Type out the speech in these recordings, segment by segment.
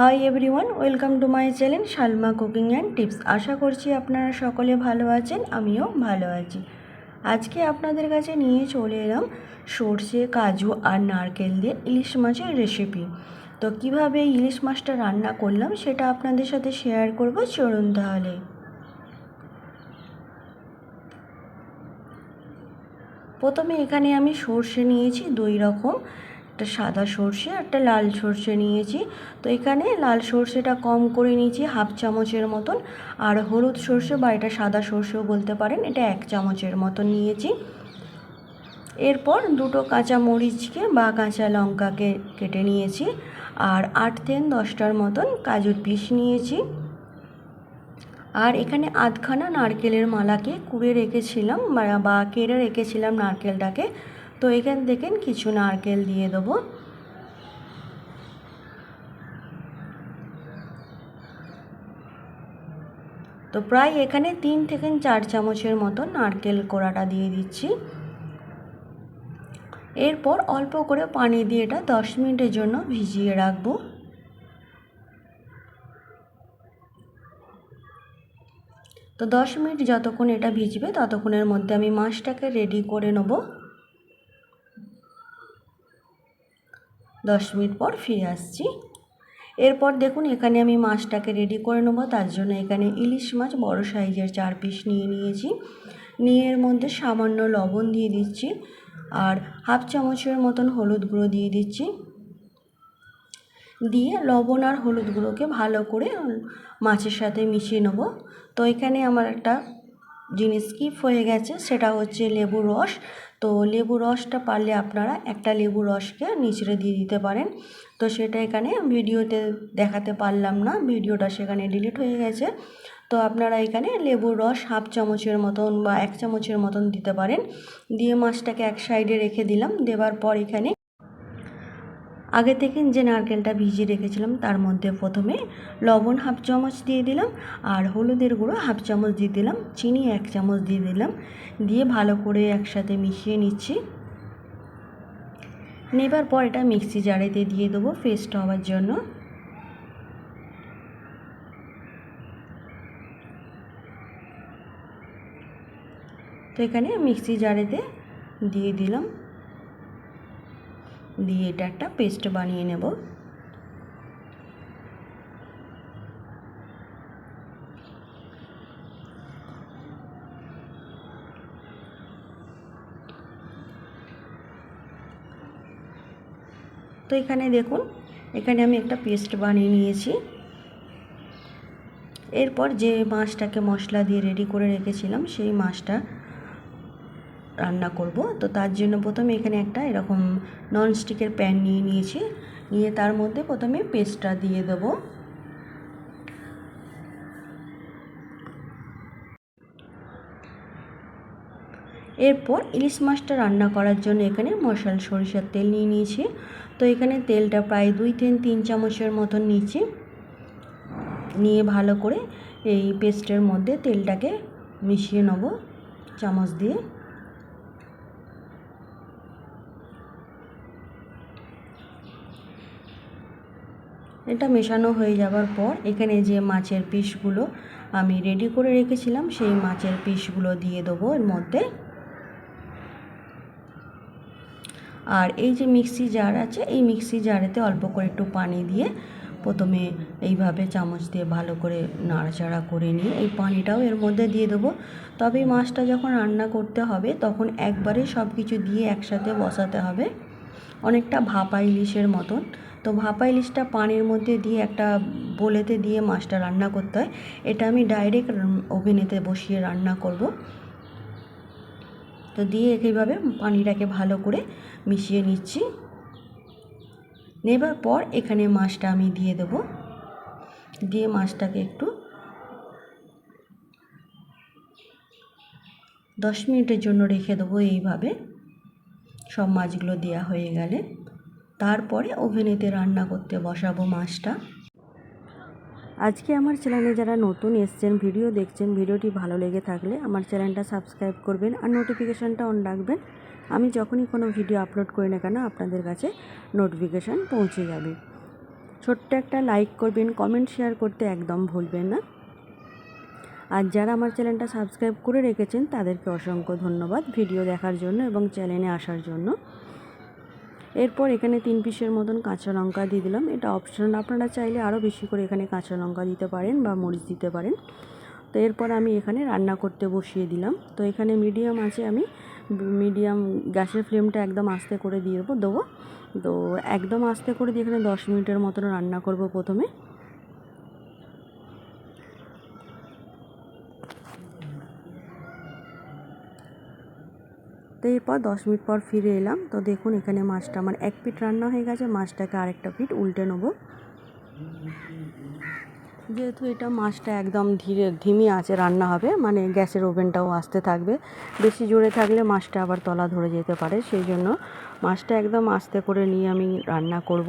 Hi everyone welcome to my channel Salma cooking and tips আশা করছি আপনারা সকলে ভালো আছেন, আমিও ভালো আছি। আজকে আপনাদের কাছে নিয়ে চলে এলাম সর্ষে, কাজু আর নারকেল দিয়ে ইলিশ মাছের রেসিপি তো কীভাবে ইলিশ মাছটা রান্না করলাম সেটা আপনাদের সাথে শেয়ার করব, চলুন তাহলে। প্রথমে এখানে আমি সর্ষে নিয়েছি দুই রকম। একটা সাদা সর্ষে, একটা লাল সর্ষে নিয়েছি। তো এখানে লাল সর্ষেটা কম করে নিয়েছি, হাফ চামচের মতন। আর হলুদ সর্ষে বা এটা সাদা সর্ষেও বলতে পারেন, এটা এক চামচের মতন নিয়েছি। এরপর দুটো কাঁচা মরিচকে বা কাঁচা লঙ্কাকে কেটে নিয়েছি। আর আট থেকে দশটার মতন কাজুর পিস নিয়েছি। আর এখানে আধখানা নারকেলের মালাকে কুড়ে রেখেছিলাম, বা কেড়ে রেখেছিলাম নারকেলটাকে। তো এখান থেকে কিছু নারকেল দিয়ে দেবো। তো প্রায় এখানে তিন থেকে চার চামচের মতো নারকেল কোড়াটা দিয়ে দিচ্ছি। এরপর অল্প করে পানি দিয়ে এটা দশ মিনিটের জন্য ভিজিয়ে রাখব। তো দশ মিনিট যতক্ষণ এটা ভিজবে ততক্ষণের মধ্যে আমি মাছটাকে রেডি করে নেব। দশ মিনিট পর ফিরে আসছি। এরপর দেখুন এখানে আমি মাছটাকে রেডি করে নেব। তার জন্য এখানে ইলিশ মাছ বড় সাইজের চার পিস নিয়ে নিয়েছি। নিয়ে এর মধ্যে সামান্য লবণ দিয়ে দিচ্ছি আর হাফ চামচের মতন হলুদ গুঁড়ো দিয়ে দিচ্ছি। দিয়ে লবণ আর হলুদ গুঁড়োকে ভালো করে মাছের সাথে মিশিয়ে নেব। তো এখানে আমার একটা জিনিস স্কিপ হয়ে গেছে, সেটা হচ্ছে লেবু রস। তো লেবু রসটা পারলে আপনারা একটা লেবু রসকে নিচড়ে দিয়ে দিতে পারেন। তো সেটা এখানে ভিডিওতে দেখাতে পারলাম না, ভিডিওটা সেখানে ডিলিট হয়ে গেছে। তো আপনারা এখানে লেবুর রস হাফ চামচের মতন বা এক চামচের মতন দিতে পারেন। দিয়ে মাছটাকে এক সাইডে রেখে দিলাম, দেওয়ার পর এখানে আগে থেকে যে নারকেলটা ভিজিয়ে রেখেছিলাম, তার মধ্যে প্রথমে লবণ হাফ চামচ দিয়ে দিলাম আর হলুদের গুঁড়ো হাফ চামচ দিয়ে দিলাম, চিনি এক চামচ দিয়ে দিলাম, দিয়ে ভালো করে একসাথে মিশিয়ে নিচ্ছি। নেবার পর এটা মিক্সি জারেতে দিয়ে দেবো পেস্ট হওয়ার জন্য। তো এখানে মিক্সি জারেতে দিয়ে দিলাম। দিয়ে এটা একটা পেস্ট বানিয়ে নেব। তো এখানে দেখুন, এখানে আমি একটা পেস্ট বানিয়ে নিয়েছি। এরপর যে মাছটাকে মশলা দিয়ে রেডি করে রেখেছিলাম, সেই মাছটা রান্না করব। তো তার জন্য প্রথমে এখানে একটা এরকম ননস্টিকের প্যান নিয়ে নিয়েছি। নিয়ে তার মধ্যে প্রথমে পেস্টটা দিয়ে দেব। এরপর ইলিশ মাছটা রান্না করার জন্য এখানে মশাল সরিষার তেল নিয়ে নিয়েছি। তো এখানে তেলটা প্রায় দুই থেকে তিন চামচের মতন নিয়েছি। নিয়ে ভালো করে এই পেস্টের মধ্যে তেলটাকে মিশিয়ে নেব চামচ দিয়ে। এটা মেশানো হয়ে যাবার পর এখানে যে মাছের পিসগুলো আমি রেডি করে রেখেছিলাম, সেই মাছের পিসগুলো দিয়ে দেবো এর মধ্যে। আর এই যে মিক্সি জার আছে, এই মিক্সি জারেতে অল্প করে একটু পানি দিয়ে প্রথমে এইভাবে চামচ দিয়ে ভালো করে নাড়াচাড়া করে নিয়ে এই পানিটাও এর মধ্যে দিয়ে দেবো। তবে মাছটা যখন রান্না করতে হবে, তখন একবারে সব কিছু দিয়ে একসাথে বসাতে হবে। অনেকটা ভাপা ইলিশের মতন। তো ভাপা ইলিশটা পানির মধ্যে দিয়ে একটা বলেতে দিয়ে মাছটা রান্না করতে হয়। এটা আমি ডাইরেক্ট ওভেনেতে বসিয়ে রান্না করব। তো দিয়ে একইভাবে পানিটাকে ভালো করে মিশিয়ে নিচ্ছি। নেবার পর এখানে মাছটা আমি দিয়ে দেব। দিয়ে মাছটাকে একটু দশ মিনিটের জন্য রেখে দেবো এইভাবে। সব মাছগুলো দেওয়া হয়ে গেলে। তারপরে ওভেনেতে রান্না করতে বসাবো মাছটা। আজকে আমার চ্যানেলে যারা নতুন এসছেন, ভিডিও দেখছেন, ভিডিওটি ভালো লেগে থাকলে আমার চ্যানেলটা সাবস্ক্রাইব করবেন আর নোটিফিকেশানটা অন রাখবেন। আমি যখনই কোনো ভিডিও আপলোড করি না কেন, আপনাদের কাছে নোটিফিকেশান পৌঁছে যাবে। ছোট্ট একটা লাইক করবেন, কমেন্ট শেয়ার করতে একদম ভুলবেন না। আর যারা আমার চ্যানেলটা সাবস্ক্রাইব করে রেখেছেন, তাদেরকে অসংখ্য ধন্যবাদ ভিডিও দেখার জন্য এবং চ্যানেলে আসার জন্য। এরপর এখানে তিন পিসের মতন কাঁচা লঙ্কা দিয়ে দিলাম। এটা অপশনাল আপনারা চাইলে আরও বেশি করে এখানে কাঁচা লঙ্কা দিতে পারেন বা মরিচ দিতে পারেন। তো এরপর আমি এখানে রান্না করতে বসিয়ে দিলাম। তো এখানে মিডিয়াম আছে, আমি মিডিয়াম গ্যাসের ফ্লেমটা একদম আস্তে করে দিয়ে দেবো দেবো। তো একদম আস্তে করে দিয়ে এখানে দশ মিনিটের মতন রান্না করব প্রথমে। তো এরপর দশ মিনিট পর ফিরে এলাম। তো দেখুন, এখানে মাছটা আমার এক পিট রান্না হয়ে গেছে। মাছটাকে আরেকটা পিট উল্টে নেব। যেহেতু এটা মাছটা একদম ধীরে, ধিমি আছে রান্না হবে মানে গ্যাসের ওভেনটাও আসতে থাকবে। বেশি জোরে থাকলে মাছটা আবার তলা ধরে যেতে পারে, সেই জন্য মাছটা একদম আস্তে করে নিয়ে আমি রান্না করব।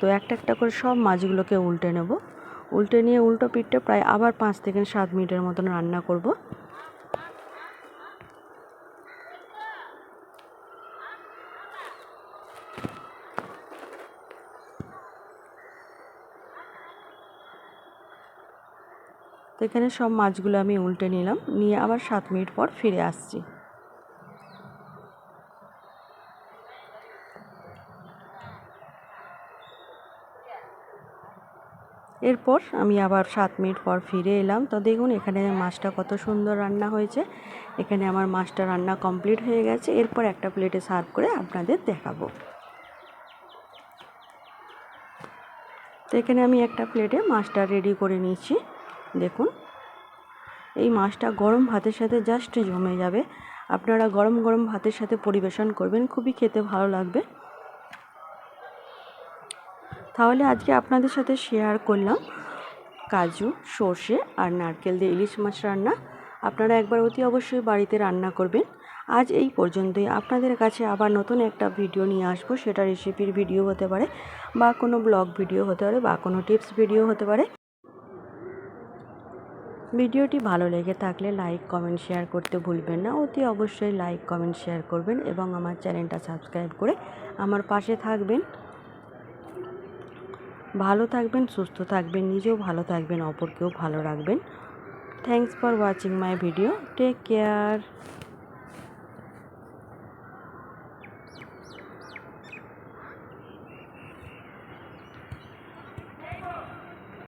তো একটা একটা করে সব মাছগুলোকে উল্টে নেব। উল্টে নিয়ে উল্টো পিঠটা প্রায় আবার পাঁচ থেকে সাত মিনিটের মতন রান্না করব। তো এখানে সব মাছগুলো আমি উল্টে নিলাম। নিয়ে আবার সাত মিনিট পর ফিরে আসছি। এরপর আমি আবার সাত মিনিট পর ফিরে এলাম। তো দেখুন, এখানে মাছটা কত সুন্দর রান্না হয়েছে। এখানে আমার মাছটা রান্না কমপ্লিট হয়ে গেছে। এরপর একটা প্লেটে সার্ভ করে আপনাদের দেখাবো। তো এখানে আমি একটা প্লেটে মাছটা রেডি করে নিয়েছি। দেখুন। এই মাছটা গরম ভাতের সাথে জাস্ট জমে যাবে। আপনারা গরম গরম ভাতের সাথে পরিবেশন করবেন, খুবই খেতে ভালো লাগবে। তাহলে আজকে আপনাদের সাথে শেয়ার করলাম কাজু, সর্ষে আর নারকেল দিয়ে ইলিশ মাছ রান্না। আপনারা একবার অতি অবশ্যই বাড়িতে রান্না করবেন। আজ এই পর্যন্তই। আপনাদের কাছে আবার নতুন একটা ভিডিও নিয়ে আসব। সেটা রেসিপির ভিডিও হতে পারে বা কোনো ব্লগ ভিডিও হতে পারে বা কোনো টিপস ভিডিও হতে পারে। ভিডিওটি ভালো লেগে থাকলে লাইক, কমেন্ট, শেয়ার করতে ভুলবেন না। অতি অবশ্যই লাইক, কমেন্ট, শেয়ার করবেন এবং আমার চ্যানেলটা সাবস্ক্রাইব করে আমার পাশে থাকবেন। ভালো থাকবেন, সুস্থ থাকবেন, নিজেও ভালো থাকবেন, অপরকেও ভালো রাখবেন। Thanks for watching my video take care